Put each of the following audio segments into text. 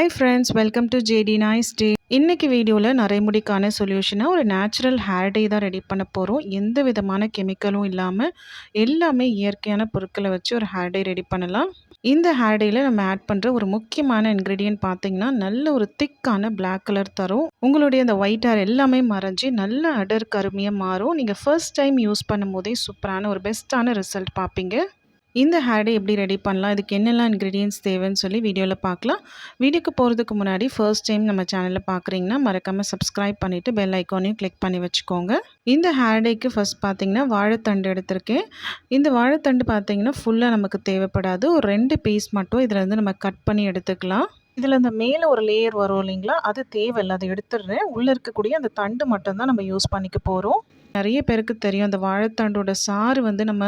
Hi friends welcome to JD nice day இன்றைக்கி வீடியோவில் நரைமுடிக்கான சொல்யூஷனாக ஒரு நேச்சுரல் ஹேர் டே தான் ரெடி பண்ண போகிறோம் எந்த விதமான கெமிக்கலும் இல்லாமல் எல்லாமே இயற்கையான பொருட்களை வச்சு ஒரு ஹேர் டே ரெடி பண்ணலாம். இந்த ஹேர் டேயில் நம்ம ஆட் பண்ணுற ஒரு முக்கியமான இன்க்ரீடியன்ட் பார்த்திங்கன்னா நல்ல ஒரு திக்கான பிளாக் கலர் தரும். உங்களுடைய அந்த ஒயிட் ஹேர் எல்லாமே மறைஞ்சி நல்ல அடர் கருமையாக மாறும். நீங்கள் ஃபர்ஸ்ட் டைம் யூஸ் பண்ணும்போதே சூப்பரான ஒரு பெஸ்ட்டான ரிசல்ட் பார்ப்பீங்க இந்த ஹேடை எப்படி ரெடி பண்ணலாம்? இதுக்கு என்னெல்லாம் இன்க்ரீடியன்ஸ் தேவைன்னு சொல்லி வீடியோவில் பார்க்கலாம். வீடியோக்கு போகிறதுக்கு முன்னாடி ஃபர்ஸ்ட் டைம் நம்ம சேனலில் பார்க்குறீங்கன்னா மறக்காமல் சப்ஸ்கிரைப் பண்ணிவிட்டு பெல் ஐக்கானையும் கிளிக் பண்ணி வச்சுக்கோங்க. இந்த ஹேடைக்கு ஃபஸ்ட் ஃபர்ஸ்ட் வாழைத்தண்டு எடுத்திருக்கேன். இந்த வாழைத்தண்டு பார்த்தீங்கன்னா ஃபுல்லாக நமக்கு தேவைப்படாது. ஒரு ரெண்டு பீஸ் மட்டும் இதில் வந்து நம்ம கட் பண்ணி எடுத்துக்கலாம். இதில் இந்த மேலே ஒரு லேயர் வரும் இல்லைங்களா? அது தேவையில்லை. அதை எடுத்துடுறேன். உள்ளே இருக்கக்கூடிய அந்த தண்டு மட்டும்தான் நம்ம யூஸ் பண்ணிக்க போகிறோம் நிறைய பேருக்கு தெரியும். அந்த வாழைத்தண்டோட சாறு வந்து நம்ம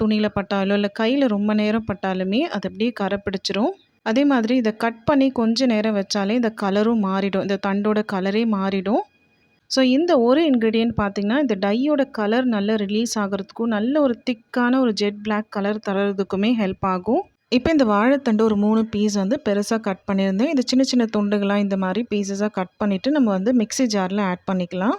துணியில் பட்டாலோ இல்லை கையில் ரொம்ப நேரம் பட்டாலுமே அது அப்படியே கரை பிடிச்சிரும் அதே மாதிரி இதை கட் பண்ணி கொஞ்ச நேரம் வச்சாலே இந்த கலரும் மாறிடும். இந்த தண்டோட கலரே மாறிடும். ஸோ இந்த ஒரு இன்க்ரீடியன்ட் பார்த்திங்கன்னா இந்த டையோட கலர் நல்லா ரிலீஸ் ஆகிறதுக்கும் நல்ல ஒரு திக்கான ஒரு ஜெட் பிளாக் கலர் தரதுக்குமே ஹெல்ப் ஆகும். இப்போ இந்த வாழைத்தண்டு ஒரு மூணு பீஸ் வந்து பெருசாக கட் பண்ணியிருந்தேன். இது சின்ன சின்ன துண்டுகளாக இந்த மாதிரி பீசஸாக கட் பண்ணிவிட்டு நம்ம வந்து மிக்ஸி ஜாரில் ஆட் பண்ணிக்கலாம்.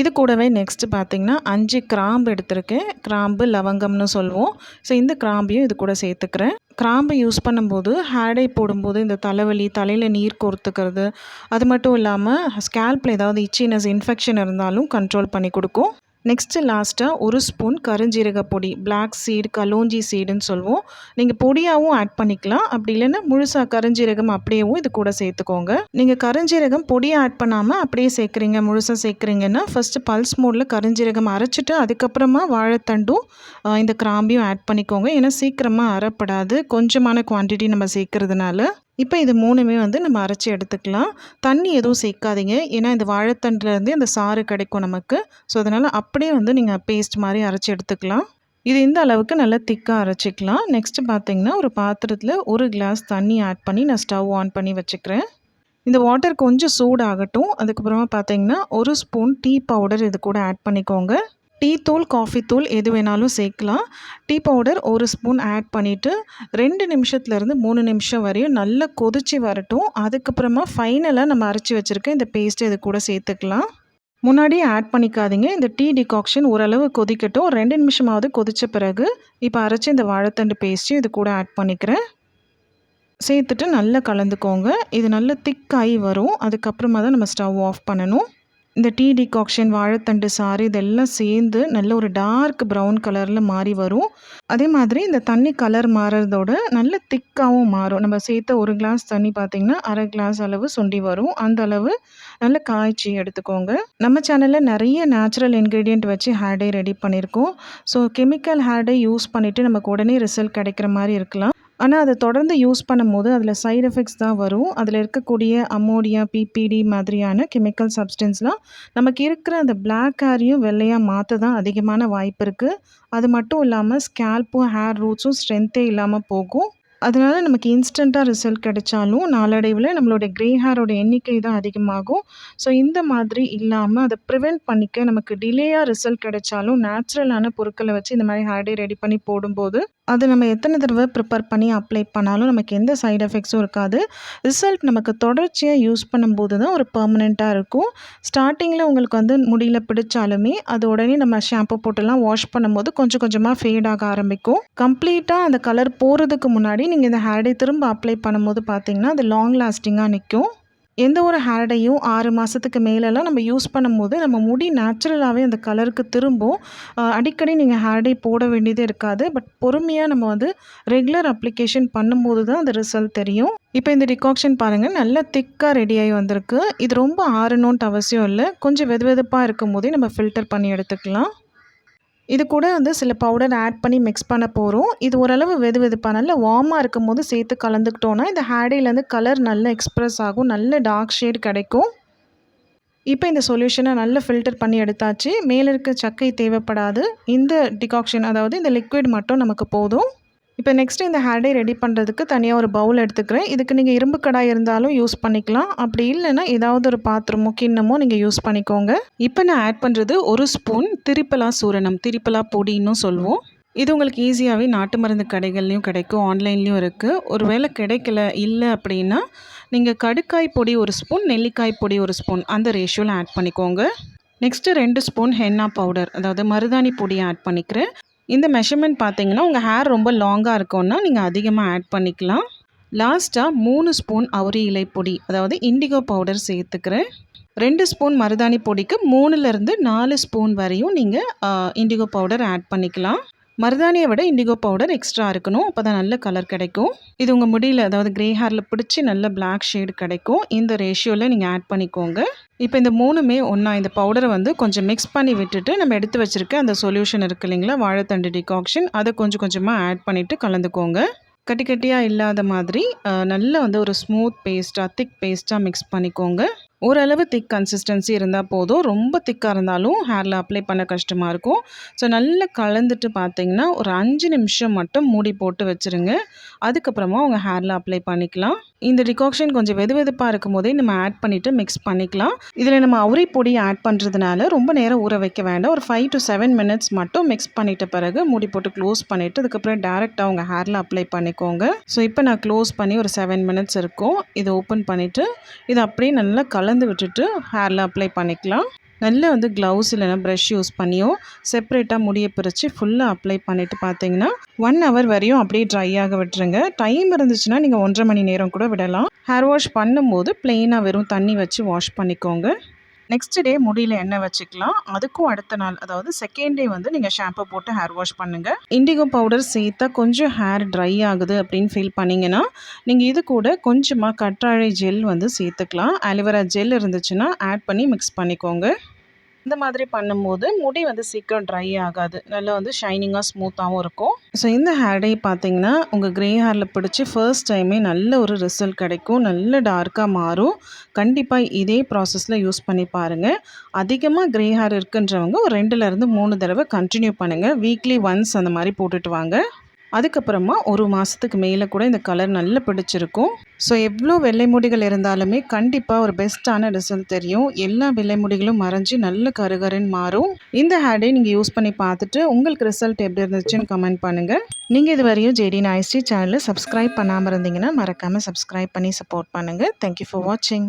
இது கூடவே நெக்ஸ்ட்டு பார்த்திங்கன்னா அஞ்சு கிராம்பு எடுத்திருக்கேன். கிராம்பு லவங்கம்னு சொல்லுவோம். ஸோ இந்த கிராம்பையும் இது கூட சேர்த்துக்கிறேன். கிராம்பு யூஸ் பண்ணும்போது ஹேடை போடும்போது இந்த தலைவலி தலையில் நீர் கோர்த்துக்கிறது அது மட்டும் இல்லாமல் ஸ்கேல்பில் ஏதாவது இச்சினஸ் இன்ஃபெக்ஷன் இருந்தாலும் கண்ட்ரோல் பண்ணி கொடுக்கும். நெக்ஸ்ட்டு லாஸ்ட்டாக ஒரு ஸ்பூன் கருஞ்சீரக பொடி. பிளாக் சீடு கலோஞ்சி சீடுன்னு சொல்லுவோம் நீங்கள் பொடியாகவும் ஆட் பண்ணிக்கலாம். அப்படி இல்லைன்னா முழுசாக கருஞ்சீரகம் அப்படியேவும் இது கூட சேர்த்துக்கோங்க. நீங்கள் கருஞ்சீரகம் பொடியை ஆட் பண்ணாமல் அப்படியே சேர்க்குறீங்க முழுசாக சேர்க்குறீங்கன்னா ஃபஸ்ட்டு பல்ஸ் மோடில் கருஞ்சீரகம் அரைச்சிட்டு அதுக்கப்புறமா வாழைத்தண்டும் இந்த கிராம்பியும் ஆட் பண்ணிக்கோங்க. ஏன்னா சீக்கிரமாக அரைப்படாது. கொஞ்சமான குவான்டிட்டி நம்ம சேர்க்கறதுனால. இப்போ இது மூணுமே வந்து நம்ம அரைச்சி எடுத்துக்கலாம். தண்ணி எதுவும் சேர்க்காதீங்க. ஏன்னா இந்த வாழைத்தண்டுலேருந்து அந்த சாறு கிடைக்கும் நமக்கு. ஸோ அதனால் அப்படியே வந்து நீங்கள் பேஸ்ட் மாதிரி அரைச்சி எடுத்துக்கலாம். இது இந்த அளவுக்கு நல்லா திக்காக அரைச்சிக்கலாம். நெக்ஸ்ட்டு பார்த்தீங்கன்னா ஒரு பாத்திரத்தில் ஒரு கிளாஸ் தண்ணி ஆட் பண்ணி நான் ஸ்டவ் ஆன் பண்ணி வச்சுக்கிறேன். இந்த வாட்டர் கொஞ்சம் சூடாகட்டும். அதுக்கப்புறமா பார்த்தீங்கன்னா ஒரு ஸ்பூன் டீ பவுடர் இது கூட ஆட் பண்ணிக்கோங்க. டீ தூள் காஃபி தூள் எது வேணாலும் சேர்க்கலாம். டீ பவுடர் ஒரு ஸ்பூன் ஆட் பண்ணிவிட்டு ரெண்டு நிமிஷத்துலேருந்து மூணு நிமிஷம் வரையும் நல்லா கொதிச்சு வரட்டும். அதுக்கப்புறமா ஃபைனலாக நம்ம அரைச்சி வச்சுருக்க இந்த பேஸ்ட்டு இது கூட சேர்த்துக்கலாம். முன்னாடியே ஆட் பண்ணிக்காதீங்க. இந்த டீ டிகாக்ஷன் ஓரளவு கொதிக்கட்டும். ரெண்டு நிமிஷமாவது கொதித்த பிறகு இப்போ அரைச்சி இந்த வாழைத்தண்டு பேஸ்ட்டையும் இது கூட ஆட் பண்ணிக்கிறேன். சேர்த்துட்டு நல்லா கலந்துக்கோங்க. இது நல்லா திக்காகி வரும். அதுக்கப்புறமா தான் நம்ம ஸ்டவ் ஆஃப் பண்ணணும். இந்த டீ டிகாக்ஷன் வாழைத்தண்டு சாறு இதெல்லாம் சேர்ந்து நல்ல ஒரு டார்க் ப்ரௌன் கலரில் மாறி வரும். அதே மாதிரி இந்த தண்ணி கலர் மாறுறதோட நல்ல திக்காகவும் மாறும். நம்ம சேர்த்த ஒரு கிளாஸ் தண்ணி பார்த்திங்கன்னா அரை கிளாஸ் அளவு சுண்டி வரும். அந்த அளவு நல்ல காய்ச்சி எடுத்துக்கோங்க. நம்ம சேனலில் நிறைய நேச்சுரல் இன்க்ரீடியண்ட் வச்சு ஹேர் டே ரெடி பண்ணியிருக்கோம். So chemical hair dye use பண்ணிவிட்டு நமக்கு உடனே ரிசல்ட் கிடைக்கிற மாதிரி இருக்கலாம். ஆனால் அதை தொடர்ந்து யூஸ் பண்ணும்போது அதில் சைடு எஃபெக்ட்ஸ் தான் வரும். அதில் இருக்கக்கூடிய அமோடியா பிபிடி மாதிரியான கெமிக்கல் சப்ஸ்டன்ஸ்லாம் நமக்கு இருக்கிற அந்த பிளாக் ஹேரையும் வெள்ளையாக மாற்ற தான் அதிகமான வாய்ப்பு இருக்குது அது மட்டும் இல்லாமல் ஸ்கேல்ப்பும் ஹேர் ரூட்ஸும் ஸ்ட்ரென்த்தே இல்லாமல் போகும். அதனால் நமக்கு இன்ஸ்டண்ட்டாக ரிசல்ட் கிடைச்சாலும் நாளடைவில் நம்மளோட க்ரே ஹேரோட எண்ணிக்கை தான் அதிகமாகும். ஸோ இந்த மாதிரி இல்லாமல் அதை ப்ரிவெண்ட் பண்ணிக்க நமக்கு டிலேயாக ரிசல்ட் கிடைச்சாலும் நேச்சுரலான பொருட்களை வச்சு இந்த மாதிரி ஹேர் டே ரெடி பண்ணி போடும்போது அது நம்ம எத்தனை தடவை ப்ரிப்பேர் பண்ணி அப்ளை பண்ணாலும் நமக்கு எந்த சைடு எஃபெக்ட்ஸும் இருக்காது. ரிசல்ட் நமக்கு தொடர்ச்சியாக யூஸ் பண்ணும்போது தான் ஒரு பர்மனெண்ட்டாக இருக்கும். ஸ்டார்டிங்கில் உங்களுக்கு வந்து முடியல பிடிச்சாலுமே அது உடனே நம்ம ஷாம்பு போட்டுலாம் வாஷ் பண்ணும்போது கொஞ்சம் கொஞ்சமாக ஃபேட் ஆக ஆரம்பிக்கும். கம்ப்ளீட்டாக அந்த கலர் போகிறதுக்கு முன்னாடி நீங்கள் இந்த ஹேர்டே திரும்ப அப்ளை பண்ணும்போது பார்த்தீங்கன்னா அது லாங் லாஸ்டிங்காக நிற்கும். எந்த ஒரு ஹேர் ஆறு மாதத்துக்கு மேலெல்லாம் நம்ம யூஸ் பண்ணும்போது நம்ம முடி நேச்சுரலாகவே அந்த கலருக்கு திரும்பும். அடிக்கடி நீங்கள் ஹேர் போட வேண்டியதே இருக்காது. பட் பொறுமையாக நம்ம வந்து ரெகுலர் அப்ளிகேஷன் பண்ணும்போது தான் அந்த ரிசல்ட் தெரியும். இப்போ இந்த டிகாக்ஷன் பாருங்கள் நல்லா திக்காக ரெடியாகி வந்திருக்கு. இது ரொம்ப ஆறணுன்ட்டு அவசியம் இல்லை. கொஞ்சம் வெது வெதுப்பாக இருக்கும் போதே நம்ம ஃபில்டர் பண்ணி எடுத்துக்கலாம். இது கூட வந்து சில பவுடர் ஆட் பண்ணி மிக்ஸ் பண்ண போகிறோம் இது ஓரளவு வெது வெதுப்பாக நல்லா வார்மாக இருக்கும் போது சேர்த்து கலந்துக்கிட்டோன்னா இந்த ஹேடையிலேருந்து கலர் நல்லா எக்ஸ்ப்ரெஸ் ஆகும். நல்ல டார்க் ஷேட் கிடைக்கும். இப்போ இந்த சொல்யூஷனை நல்லா ஃபில்டர் பண்ணி எடுத்தாச்சு. மேலே இருக்க சக்கை தேவைப்படாது. இந்த டிகாக்ஷன் அதாவது இந்த லிக்விட் மட்டும் நமக்கு போதும். இப்போ நெக்ஸ்ட் இந்த ஹேர்டே ரெடி பண்ணுறதுக்கு தனியாக ஒரு பவுல் எடுத்துக்கிறேன். இதுக்கு நீங்கள் இரும்பு கடாய் இருந்தாலும் யூஸ் பண்ணிக்கலாம். அப்படி இல்லைன்னா ஏதாவது ஒரு பாத்திரமோ கிண்ணமோ நீங்கள் யூஸ் பண்ணிக்கோங்க. இப்போ நான் ஆட் பண்ணுறது ஒரு ஸ்பூன் திரிப்பலா சூரணம் திரிப்பலா பொடின்னு சொல்லுவோம். இது உங்களுக்கு ஈஸியாகவே நாட்டு மருந்து கடைகள்லையும் கிடைக்கும் ஆன்லைன்லேயும் இருக்குது ஒரு வேளை கிடைக்கல இல்லை அப்படின்னா நீங்கள் கடுக்காய் பொடி ஒரு ஸ்பூன் நெல்லிக்காய் பொடி ஒரு ஸ்பூன் அந்த ரேஷியோவில் ஆட் பண்ணிக்கோங்க. நெக்ஸ்ட்டு ரெண்டு ஸ்பூன் ஹென்னா பவுடர் அதாவது மருதாணி பொடி ஆட் பண்ணிக்கிறேன். இந்த மெஷர்மெண்ட் பார்த்தீங்கன்னா உங்கள் ஹேர் ரொம்ப லாங்காக இருக்கும்னா நீங்கள் அதிகமாக ஆட் பண்ணிக்கலாம். லாஸ்ட்டாக மூணு ஸ்பூன் அவரி இலை பொடி அதாவது இண்டிகோ பவுடர் சேர்த்துக்கிறேன். ரெண்டு ஸ்பூன் மருதாணி பொடிக்கு மூணுலேருந்து நாலு ஸ்பூன் வரையும் நீங்கள் இண்டிகோ பவுடர் ஆட் பண்ணிக்கலாம். மருதாணியை விட இண்டிகோ பவுடர் எக்ஸ்ட்ரா இருக்கணும். அப்போ தான் நல்ல கலர் கிடைக்கும். இது உங்கள் முடியல அதாவது க்ரே ஹேரில் பிடிச்சி நல்ல பிளாக் ஷேடு கிடைக்கும். இந்த ரேஷியோவில் நீங்கள் ஆட் பண்ணிக்கோங்க. இப்போ இந்த மூணுமே ஒன்றா இந்த பவுடரை வந்து கொஞ்சம் மிக்ஸ் பண்ணி விட்டுட்டு நம்ம எடுத்து வச்சுருக்க அந்த சொல்யூஷன் இருக்குது இல்லைங்களா வாழைத்தண்டு டிகாக்ஷன் அதை கொஞ்சம் கொஞ்சமாக ஆட் பண்ணிவிட்டு கலந்துக்கோங்க. கட்டி கட்டியாக இல்லாத மாதிரி நல்ல வந்து ஒரு ஸ்மூத் பேஸ்ட்டாக திக் பேஸ்ட்டாக மிக்ஸ் பண்ணிக்கோங்க. ஓரளவு திக் கன்சிஸ்டன்சி இருந்தால் போதும். ரொம்ப திக்காக இருந்தாலும் ஹேரில் அப்ளை பண்ண கஷ்டமாக இருக்கும். ஸோ நல்லா கலந்துட்டு பார்த்தீங்கன்னா ஒரு அஞ்சு நிமிஷம் மட்டும் மூடி போட்டு வச்சுருங்க. அதுக்கப்புறமா உங்கள் ஹேரில் அப்ளை பண்ணிக்கலாம். இந்த டிகாக்ஷன் கொஞ்சம் வெது வெதுப்பாக இருக்கும் போதே நம்ம ஆட் பண்ணிவிட்டு மிக்ஸ் பண்ணிக்கலாம். இதில் நம்ம அவுரி பொடி ஆட் பண்ணுறதுனால ரொம்ப நேரம் ஊற வைக்க வேண்டாம். ஒரு ஃபைவ் டு செவன் மினிட்ஸ் மட்டும் மிக்ஸ் பண்ணிட்ட பிறகு மூடி போட்டு க்ளோஸ் பண்ணிவிட்டு அதுக்கப்புறம் டேரெக்டாக உங்கள் ஹேரில் அப்ளை பண்ணிக்கோங்க. ஸோ இப்போ நான் க்ளோஸ் பண்ணி ஒரு செவன் மினிட்ஸ் இருக்கும். இதை ஓப்பன் பண்ணிவிட்டு இதை அப்படியே நல்லா கலர் கலந்து விட்டுட்டு ஹேரில் அப்ளை பண்ணிக்கலாம். நல்லா வந்து க்ளவுஸ் இல்லைனா ப்ரஷ் யூஸ் பண்ணியோ செப்பரேட்டாக முடியை பிரித்து ஃபுல்லாக அப்ளை பண்ணிவிட்டு பார்த்தீங்கன்னா ஒன் ஹவர் வரையும் அப்படியே ட்ரை ஆக விட்டுருங்க. டைம் இருந்துச்சுன்னா நீங்கள் ஒன்றரை மணி நேரம் கூட விடலாம். ஹேர் வாஷ் பண்ணும்போது ப்ளெயினாக வெறும் தண்ணி வச்சு வாஷ் பண்ணிக்கோங்க. நெக்ஸ்ட் டே முடியில் எண்ணெய் வச்சுக்கலாம். அதுக்கும் அடுத்த நாள் அதாவது செகண்ட் டே வந்து நீங்கள் ஷாம்பு போட்டு ஹேர் வாஷ் பண்ணுங்கள் இண்டிகோ பவுடர் சேர்த்தா கொஞ்சம் ஹேர் ட்ரை ஆகுது அப்படின்னு ஃபீல் பண்ணிங்கன்னா நீங்கள் இது கூட கொஞ்சமாக கற்றாழை ஜெல் வந்து சேர்த்துக்கலாம். அலுவரா ஜெல் இருந்துச்சுன்னா ஆட் பண்ணி மிக்ஸ் பண்ணிக்கோங்க. இந்த மாதிரி பண்ணும்போது முடி வந்து சீக்கிரம் ட்ரை ஆகாது. நல்லா வந்து ஷைனிங்காக ஸ்மூத்தாகவும் இருக்கும். ஸோ இந்த ஹேர் டை பார்த்தீங்கன்னா உங்கள் க்ரே ஹேரில் பிடிச்சி ஃபர்ஸ்ட் டைமே நல்ல ஒரு ரிசல்ட் கிடைக்கும். நல்ல டார்க்காக மாறும். கண்டிப்பாக இதே ப்ராசஸில் யூஸ் பண்ணி பாருங்கள் அதிகமாக க்ரே ஹேர் இருக்குன்றவங்க ஒரு ரெண்டுலேருந்து மூணு தடவை கண்டினியூ பண்ணுங்கள் வீக்லி ஒன்ஸ் அந்த மாதிரி போட்டுட்டு வாங்க. அதுக்கப்புறமா ஒரு மாதத்துக்கு மேலே கூட இந்த கலர் நல்லா பிடிச்சிருக்கும். ஸோ எவ்வளோ வெள்ளை முடிகள் இருந்தாலுமே கண்டிப்பாக ஒரு பெஸ்ட்டான ரிசல்ட் தெரியும். எல்லா வெள்ளை முடிகளும் மறைஞ்சு நல்ல கருகருன்னு மாறும். இந்த ஹேடை நீங்கள் யூஸ் பண்ணி பார்த்துட்டு உங்களுக்கு ரிசல்ட் எப்படி இருந்துச்சுன்னு கமெண்ட் பண்ணுங்கள் நீங்கள் இது வரையும் ஜேடி நாய்ஸ்டி சேனலில் சப்ஸ்கிரைப் பண்ணாமல் இருந்தீங்கன்னா மறக்காமல் சப்ஸ்கிரைப் பண்ணி சப்போர்ட் பண்ணுங்கள் தேங்க்யூ ஃபார் வாட்சிங்